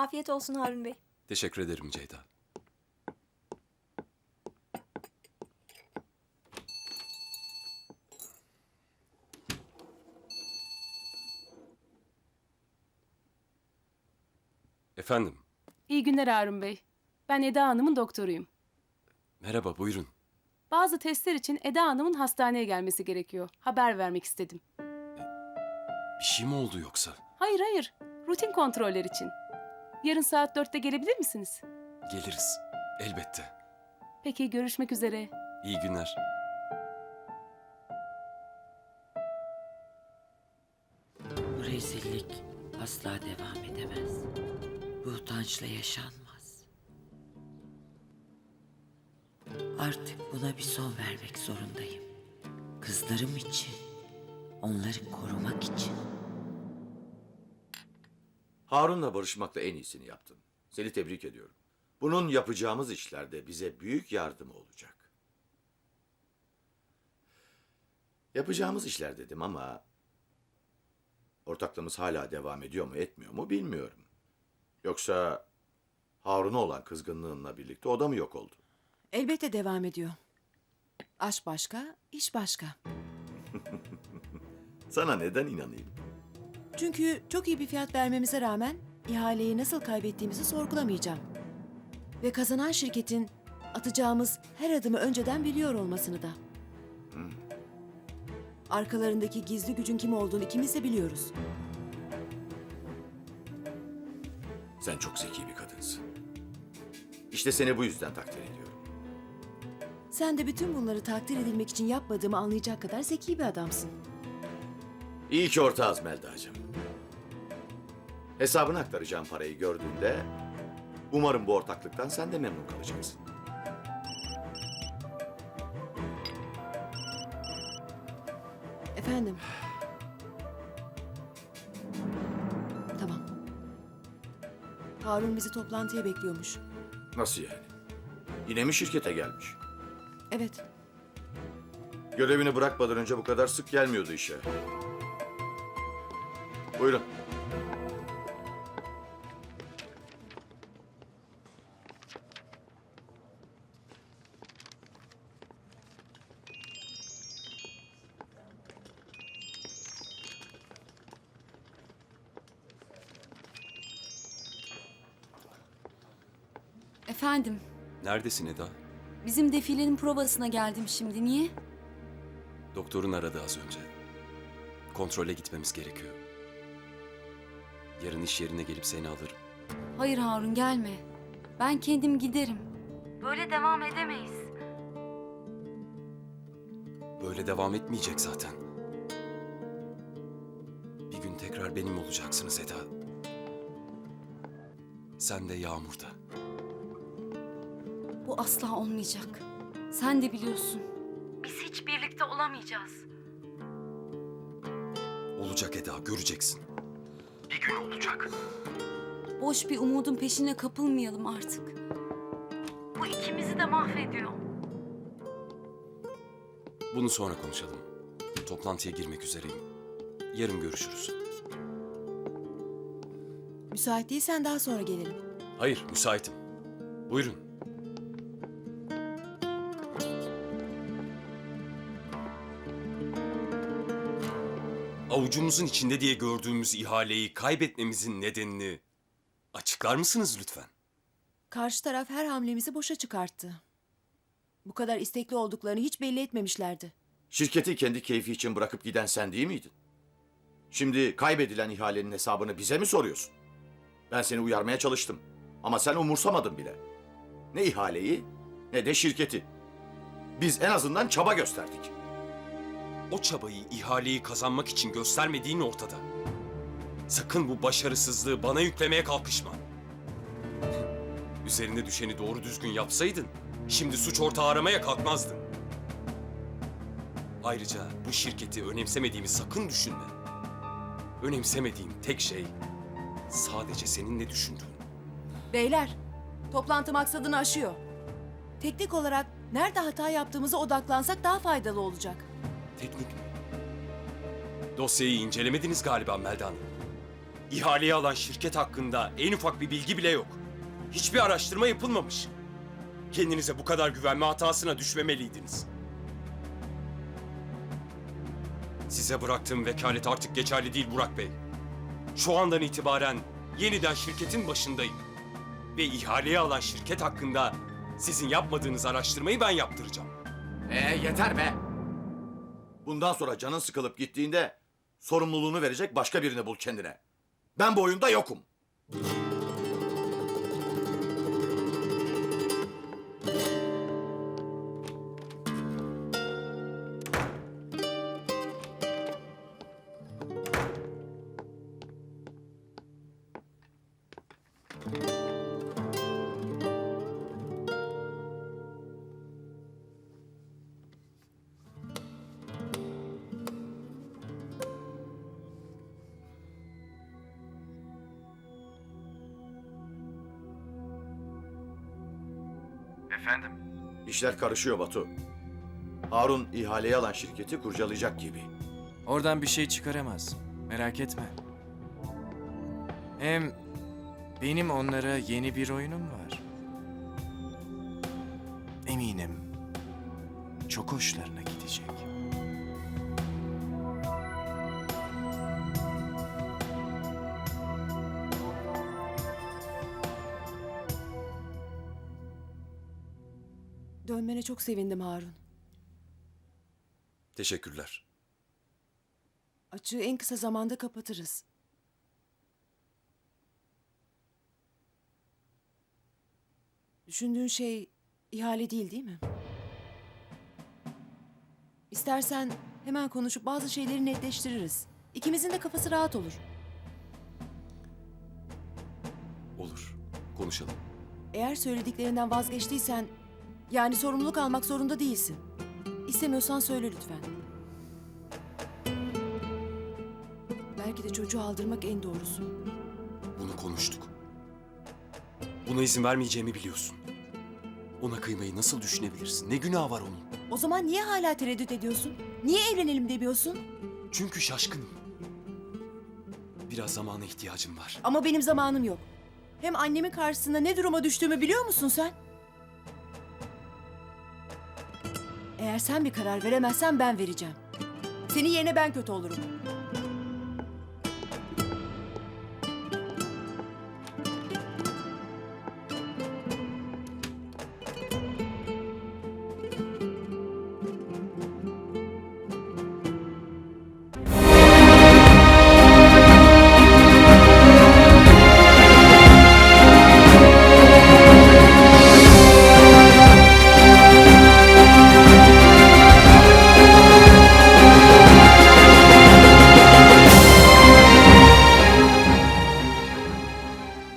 Afiyet olsun Harun Bey. Teşekkür ederim Ceyda. Efendim, İyi günler Harun Bey. Ben Eda Hanım'ın doktoruyum. merhaba buyurun. Bazı testler için Eda Hanım'ın hastaneye gelmesi gerekiyor. Haber vermek istedim. Bir şey mi oldu yoksa? Hayır hayır, rutin kontroller için. Yarın saat dörtte gelebilir misiniz? Geliriz. Elbette. Peki, görüşmek üzere. İyi günler. Bu rezillik asla devam edemez. Bu utançla yaşanmaz. Artık buna bir son vermek zorundayım. Kızlarım için, onları korumak için. Harun'la barışmakla en iyisini yaptın. Seni tebrik ediyorum. Bunun yapacağımız işlerde bize büyük yardımı olacak. Yapacağımız işler dedim ama ortaklığımız hala devam ediyor mu etmiyor mu bilmiyorum. Yoksa Harun'a olan kızgınlığınla birlikte o da mı yok oldu? Elbette devam ediyor. Aşk başka, iş başka. Sana neden inanayım? Çünkü çok iyi bir fiyat vermemize rağmen ihaleyi nasıl kaybettiğimizi sorgulamayacağım. Ve kazanan şirketin atacağımız her adımı önceden biliyor olmasını da. Arkalarındaki gizli gücün kim olduğunu ikimiz de biliyoruz. Sen çok zeki bir kadınsın. İşte seni bu yüzden takdir ediyorum. Sen de bütün bunları takdir edilmek için yapmadığımı anlayacak kadar zeki bir adamsın. İyi ki ortağız Melda'cığım. Hesabına aktaracağım parayı gördüğünde umarım bu ortaklıktan sen de memnun kalacaksın. Efendim? Tamam. Harun bizi toplantıya bekliyormuş. Nasıl yani? Yine mi şirkete gelmiş? Evet, Görevini bırakmadan önce bu kadar sık gelmiyordu işe. Buyurun. Efendim, Neredesin Eda? bizim defilenin provasına geldim şimdi. Niye? Doktorun aradı az önce. Kontrole gitmemiz gerekiyor. Yarın iş yerine gelip seni alırım. Hayır Harun gelme. Ben kendim giderim. Böyle devam edemeyiz. Böyle devam etmeyecek zaten. Bir gün tekrar benim olacaksınız Eda. Sen de Yağmur da. Bu asla olmayacak. Sen de biliyorsun. Biz hiç birlikte olamayacağız. Olacak Eda, göreceksin. Bir gün olacak. Boş bir umudun peşine kapılmayalım artık. Bu ikimizi de mahvediyor. Bunu sonra konuşalım. Toplantıya girmek üzereyim. Yarın görüşürüz. müsait değilsen daha sonra gelelim. Hayır, müsaitim. Buyurun. Avucumuzun içinde diye gördüğümüz ihaleyi kaybetmemizin nedenini açıklar mısınız lütfen? Karşı taraf her hamlemizi boşa çıkarttı. Bu kadar istekli olduklarını hiç belli etmemişlerdi. Şirketi kendi keyfi için bırakıp giden sen değil miydin? Şimdi kaybedilen ihalenin hesabını bize mi soruyorsun? Ben seni uyarmaya çalıştım. Ama sen umursamadın bile. Ne ihaleyi ne de şirketi. Biz en azından çaba gösterdik. O çabayı, ihaleyi kazanmak için göstermediğin ortada. Sakın bu başarısızlığı bana yüklemeye kalkışma. Üzerine düşeni doğru düzgün yapsaydın, şimdi suç ortağı aramaya kalkmazdın. Ayrıca bu şirketi önemsemediğimi sakın düşünme. Önemsemediğim tek şey sadece senin ne düşündüğün. Beyler, toplantı maksadını aşıyor. Teknik olarak nerede hata yaptığımıza odaklansak daha faydalı olacak. Teknik mi? Dosyayı incelemediniz galiba Melda Hanım. İhaleyi alan şirket hakkında en ufak bir bilgi bile yok. Hiçbir araştırma yapılmamış. Kendinize bu kadar güvenme hatasına düşmemeliydiniz. Size bıraktığım vekalet artık geçerli değil Burak Bey. Şu andan itibaren yeniden şirketin başındayım. Ve ihaleyi alan şirket hakkında sizin yapmadığınız araştırmayı ben yaptıracağım. Ee yeter be. Bundan sonra canın sıkılıp gittiğinde sorumluluğunu verecek başka birini bul kendine. Ben bu oyunda yokum. Efendim? İşler karışıyor Batu. Harun ihaleyi alan şirketi kurcalayacak gibi. Oradan bir şey çıkaramaz. Merak etme. Hem benim onlara yeni bir oyunum var. Eminim çok hoşlarına Dönmene çok sevindim Harun. Teşekkürler. Açığı en kısa zamanda kapatırız. Düşündüğün şey ihale değil değil mi? İstersen hemen konuşup bazı şeyleri netleştiririz. İkimizin de kafası rahat olur. Olur. Konuşalım. Eğer söylediklerinden vazgeçtiysen, yani sorumluluk almak zorunda değilsin. İstemiyorsan söyle lütfen. Belki de çocuğu aldırmak en doğrusu. Bunu konuştuk. Buna izin vermeyeceğimi biliyorsun. Ona kıymayı nasıl düşünebilirsin? Ne günah var onun? O zaman niye hala tereddüt ediyorsun? Niye evlenelim demiyorsun? Çünkü şaşkınım. Biraz zamana ihtiyacım var. Ama benim zamanım yok. Hem annemin karşısında ne duruma düştüğümü biliyor musun sen? Eğer sen bir karar veremezsen ben vereceğim. Senin yerine ben kötü olurum.